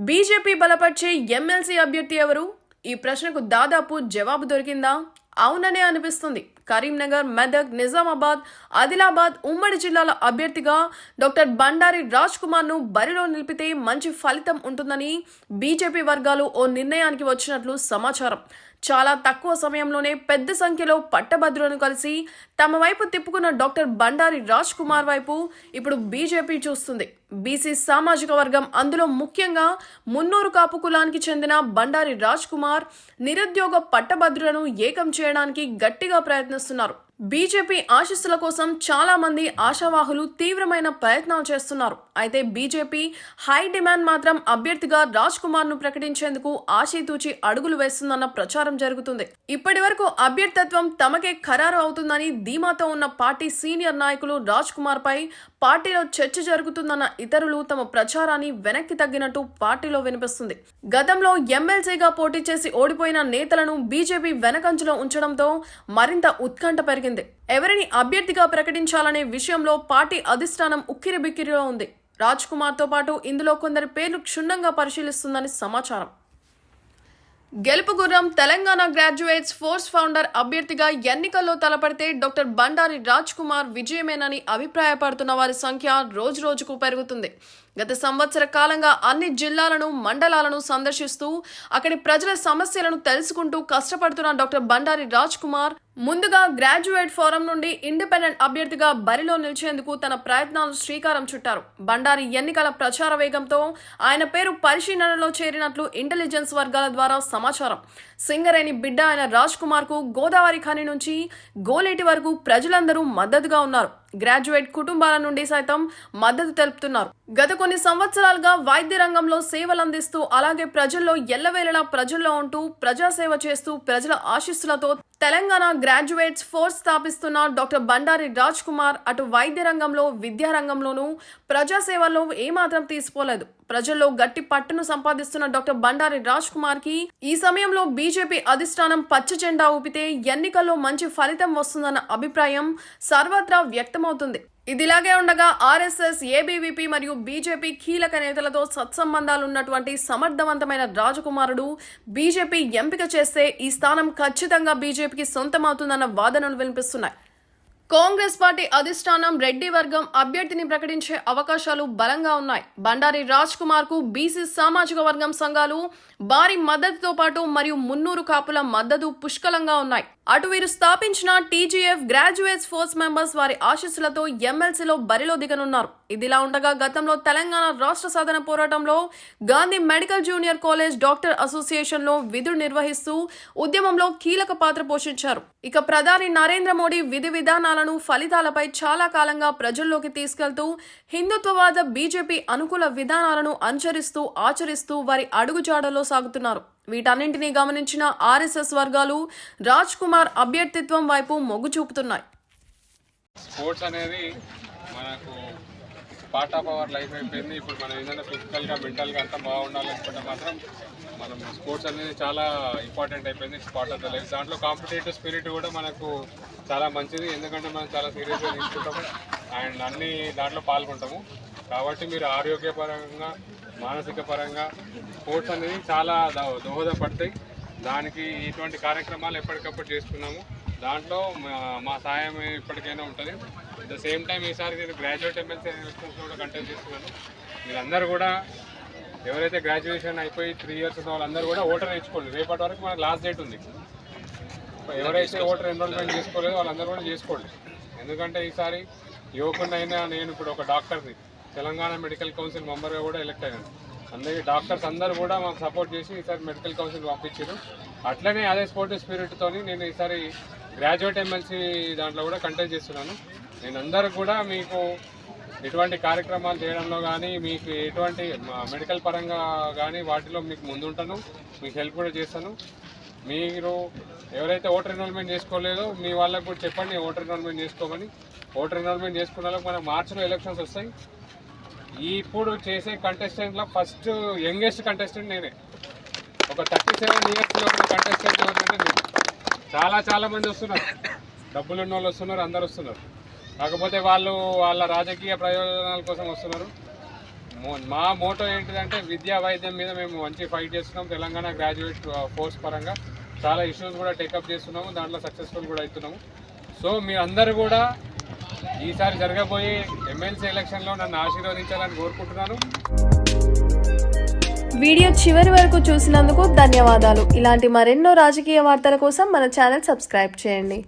BJP బలపరిచే MLC అభ్యర్థి ఎవరు? ఈ ప్రశ్నకు దాదాపు జవాబు దొరికిందా? అవుననే అనిపిస్తుంది. కరీంనగర్ మెదక్ నిజామాబాద్ ఆదిలాబాద్ ఉమ్మడి జిల్లాల అభ్యర్థిగా డాక్టర్ బండారి రాజ్ కుమార్ను బరిలో నిలిపితే మంచి ఫలితం ఉంటుందని బీజేపీ వర్గాలు ఓ నిర్ణయానికి వచ్చినట్లు సమాచారం. చాలా తక్కువ సమయంలోనే పెద్ద సంఖ్యలో పట్టభద్రులను కలిసి తమ వైపు తిప్పుకున్న డాక్టర్ బండారి రాజ్ కుమార్ వైపు ఇప్పుడు బీజేపీ చూస్తుంది. బీసీ సామాజిక వర్గం అందులో ముఖ్యంగా మున్నూరు కాపు కులానికి చెందిన బండారి రాజ్ కుమార్ నిరుద్యోగ పట్టభద్రులను ఏకం చేయడానికి గట్టిగా ప్రయత్నిస్తున్నారు బీజేపీ ఆశీస్సుల కోసం చాలా మంది ఆశావాహులు తీవ్రమైన ప్రయత్నాలు చేస్తున్నారు. అయితే బీజేపీ హై డిమాండ్ మాత్రం అభ్యర్థిగా రాజ్ కుమార్ను ప్రకటించేందుకు ఆశీతూచి అడుగులు వేస్తుందన్న ప్రచారం జరుగుతుంది. ఇప్పటి వరకు అభ్యర్థిత్వం తమకే ఖరారు అవుతుందని ధీమాతో ఉన్న పార్టీ సీనియర్ నాయకులు రాజ్ కుమార్ పై పార్టీలో చర్చ జరుగుతుందన్న ఇతరులు తమ ప్రచారాన్ని వెనక్కి తగ్గినట్టు పార్టీలో వినిపిస్తుంది. గతంలో ఎమ్మెల్సీగా పోటీ చేసి ఓడిపోయిన నేతలను బీజేపీ వెనకంచులో ఉంచడంతో మరింత ఉత్కంఠ పెరిగింది. ఎవరిని అభ్యర్థిగా ప్రకటించాలనే విషయంలో పార్టీ అధిష్టానం ఉక్కిరిబిక్కిరిలో ఉంది. రాజ్ కుమార్తో పాటు ఇందులో కొందరి పేర్లు క్షుణ్ణంగా పరిశీలిస్తుందని సమాచారం. గెలుపు గుర్రం తెలంగాణ గ్రాడ్యుయేట్స్ ఫోర్స్ ఫౌండర్ అభ్యర్థిగా ఎన్నికల్లో తలపడితే డాక్టర్ బండారి రాజ్ కుమార్ విజయమేనని అభిప్రాయపడుతున్న వారి సంఖ్య రోజు రోజుకు పెరుగుతుంది. గత సంవత్సర కాలంగా అన్ని జిల్లాలను మండలాలను సందర్శిస్తూ అక్కడి ప్రజల సమస్యలను తెలుసుకుంటూ కష్టపడుతున్న డాక్టర్ బండారి రాజ్ కుమార్ ముందుగా గ్రాడ్యుయేట్ ఫోరం నుండి ఇండిపెండెంట్ అభ్యర్థిగా బరిలో నిలిచేందుకు తన ప్రయత్నాలు శ్రీకారం చుట్టారు. బండారి ఎన్నికల ప్రచార వేగంతో ఆయన పేరు పరిశీలనలో చేరినట్లు ఇంటెలిజెన్స్ వర్గాల ద్వారా సమాచారం. సింగరేణి బిడ్డ అయిన రాజ్ కుమార్కు గోదావరి ఖని నుంచి గోలేటి వరకు ప్రజలందరూ మద్దతుగా ఉన్నారు. గ్రాడ్యుయేట్ కుటుంబాల నుండి సైతం మద్దతు తెలుపుతున్నారు. గత కొన్ని సంవత్సరాలుగా వైద్య రంగంలో సేవలు అందిస్తూ అలాగే ప్రజల్లో ఎల్లవేళలా ప్రజల్లో ఉంటూ ప్రజాసేవ చేస్తూ ప్రజల ఆశీస్సులతో తెలంగాణ గ్రాడ్యుయేట్స్ ఫోర్స్ స్థాపిస్తున్న డాక్టర్ బండారి రాజ్ కుమార్ అటు వైద్య రంగంలో విద్యారంగంలోనూ ప్రజాసేవలో ఏమాత్రం తీసుకోలేదు ప్రజల్లో గట్టి పట్టును సంపాదిస్తున్న డాక్టర్ బండారి రాజ్ కుమార్కి ఈ సమయంలో బీజేపీ అధిష్టానం పచ్చ జెండా ఊపితే ఎన్నికల్లో మంచి ఫలితం వస్తుందన్న అభిప్రాయం సర్వత్రా వ్యక్తమవుతుంది. ఇదిలాగే ఉండగా ఆర్ఎస్ఎస్ ఏబీవీపీ మరియు బీజేపీ కీలక నేతలతో సత్సంబంధాలు ఉన్నటువంటి సమర్థవంతమైన రాజకుమారుడు బీజేపీ ఎంపిక చేస్తే ఈ స్థానం ఖచ్చితంగా బీజేపీకి సొంతమవుతుందన్న వాదనలు వినిపిస్తున్నాయి. కాంగ్రెస్ పార్టీ అధిష్టానం రెడ్డి వర్గం అభ్యర్థిని ప్రకటించే అవకాశాలు బలంగా ఉన్నాయి. బండారి రాజ్ కుమార్కు బీసీ సామాజిక వర్గం సంఘాలు భారీ మద్దతుతో పాటు మరియు మున్నూరు కాపుల మద్దతు పుష్కలంగా ఉన్నాయి. అటు వీరు స్థాపించిన టీజీఎఫ్ గ్రాడ్యుయేట్స్ ఫోర్స్ మెంబర్స్ వారి ఆశీస్సులతో ఎమ్మెల్సీలో బరిలో దిగనున్నారు. ఇదిలా ఉండగా గతంలో తెలంగాణ రాష్ట్ర సాధన పోరాటంలో Gandhi medical junior college doctor అసోసియేషన్లో విధులు నిర్వహిస్తూ ఉద్యమంలో కీలక పాత్ర పోషించారు. ఇక ప్రధాని నరేంద్ర మోడీ విధి విధానాలను ఫలితాలపై చాలా కాలంగా ప్రజల్లోకి తీసుకెళ్తూ హిందుత్వవాద బీజేపీ అనుకూల విధానాలను అనుసరిస్తూ ఆచరిస్తూ వారి అడుగుజాడలో సాగుతున్నారు. వీటన్నింటినీ గమనించిన ఆర్ఎస్ఎస్ వర్గాలు రాజ్ కుమార్ అభ్యర్థిత్వం వైపు మొగ్గు చూపుతున్నాయి. స్పోర్ట్స్ అనేది మనకు పార్ట్ ఆఫ్ అవర్ లైఫ్ అయిపోయింది. ఇప్పుడు మనం ఏదైనా ఫిజికల్గా మెంటల్గా అంతా బాగుండాలనుకుంటే మాత్రం మనం స్పోర్ట్స్ అనేది చాలా ఇంపార్టెంట్ అయిపోయింది. పార్ట్ ఆఫ్ ద లైఫ్ దాంట్లో కాంపిటేటివ్ స్పిరిట్ కూడా మనకు చాలా మంచిది. ఎందుకంటే మనం చాలా సీరియస్గా తీసుకుంటాము. అండ్ అన్ని దాంట్లో పాల్గొంటాము. కాబట్టి మీరు ఆరోగ్యపరంగా మానసిక పరంగా స్పోర్ట్స్ అనేది చాలా దోహదపడతాయి. దానికి ఇటువంటి కార్యక్రమాలు ఎప్పటికప్పుడు చేసుకున్నాము దాంట్లో మా- మా సాయం ఇప్పటికైనా ఉంటుంది. ద సేమ్ టైం ఈసారి నేను గ్రాడ్యుయేట్ ఎమ్మెల్సీ ఎలక్షన్స్ కూడా కంటెక్ట్ చేస్తున్నాను. మీరందరూ కూడా ఎవరైతే గ్రాడ్యుయేషన్ అయిపోయి త్రీ ఇయర్స్ ఉన్న వాళ్ళందరూ కూడా ఓటర్ నేర్చుకోండి రేపటి వరకు మనకు లాస్ట్ డేట్ ఉంది. ఎవరైతే ఓటర్ ఎన్రోల్మెంట్ చేసుకోలేదో వాళ్ళందరూ కూడా చేసుకోండి. ఎందుకంటే ఈసారి యువకున్నైనా నేను ఇప్పుడు ఒక డాక్టర్ని తెలంగాణ మెడికల్ కౌన్సిల్ మెంబర్గా కూడా ఎలక్ట్ అయ్యాను. అందరికీ డాక్టర్స్ అందరూ కూడా మాకు సపోర్ట్ చేసి ఈసారి మెడికల్ కౌన్సిల్ పంపించారు. అట్లనే అదే స్పోర్టివ్ స్పిరిట్తోని నేను ఈసారి గ్రాడ్యుయేట్ ఎమ్మెల్సీ దాంట్లో కూడా కంటెస్ట్ చేస్తున్నాను. నేను అందరూ కూడా మీకు ఎటువంటి కార్యక్రమాలు చేయడంలో కానీ మీకు ఎటువంటి మెడికల్ పరంగా కానీ వాటిలో మీకు ముందుంటాను. మీకు హెల్ప్ కూడా చేస్తాను. మీరు ఎవరైతే ఓటర్ ఎన్రోల్మెంట్ చేసుకోలేదో మీ వాళ్ళకు కూడా చెప్పండి ఓటర్ ఎన్రోల్మెంట్ చేసుకోమని. ఓటర్ ఎన్రోల్మెంట్ చేసుకున్న వాళ్ళకి మనకు మార్చిలో ఎలక్షన్స్ వస్తాయి. ఇప్పుడు చేసే కంటెస్టెంట్లో ఫస్ట్ యంగెస్ట్ కంటెస్టెంట్ నేనే. ఒక థర్టీ సెవెన్ ఇయర్స్లో ఉన్న కంటెస్టెంట్ ఎవరంటే నేను. చాలా చాలా మంది వస్తున్నారు. డబ్బులు ఉన్న వాళ్ళు వస్తున్నారు అందరు వస్తున్నారు. కాకపోతే వాళ్ళు వాళ్ళ రాజకీయ ప్రయోజనాల కోసం వస్తున్నారు. మా మోటో ఏంటిదంటే విద్యా వైద్యం మీద మేము మంచి ఫైట్ చేస్తున్నాం. తెలంగాణ గ్రాడ్యుయేట్ ఫోర్స్ పరంగా. చాలా ఇష్యూస్ కూడా టేకప్ చేస్తున్నాము. దాంట్లో సక్సెస్ఫుల్ కూడా అవుతున్నాము. సో మీరందరూ కూడా ఈసారి జరగబోయే ఎమ్మెల్సీ ఎలక్షన్లో నన్ను ఆశీర్వదించాలని కోరుకుంటున్నాను. వీడియో చివరి వరకు చూసినందుకు ధన్యవాదాలు. ఇలాంటి మరెన్నో రాజకీయ వార్తల కోసం మన ఛానల్ సబ్స్క్రైబ్ చేయండి.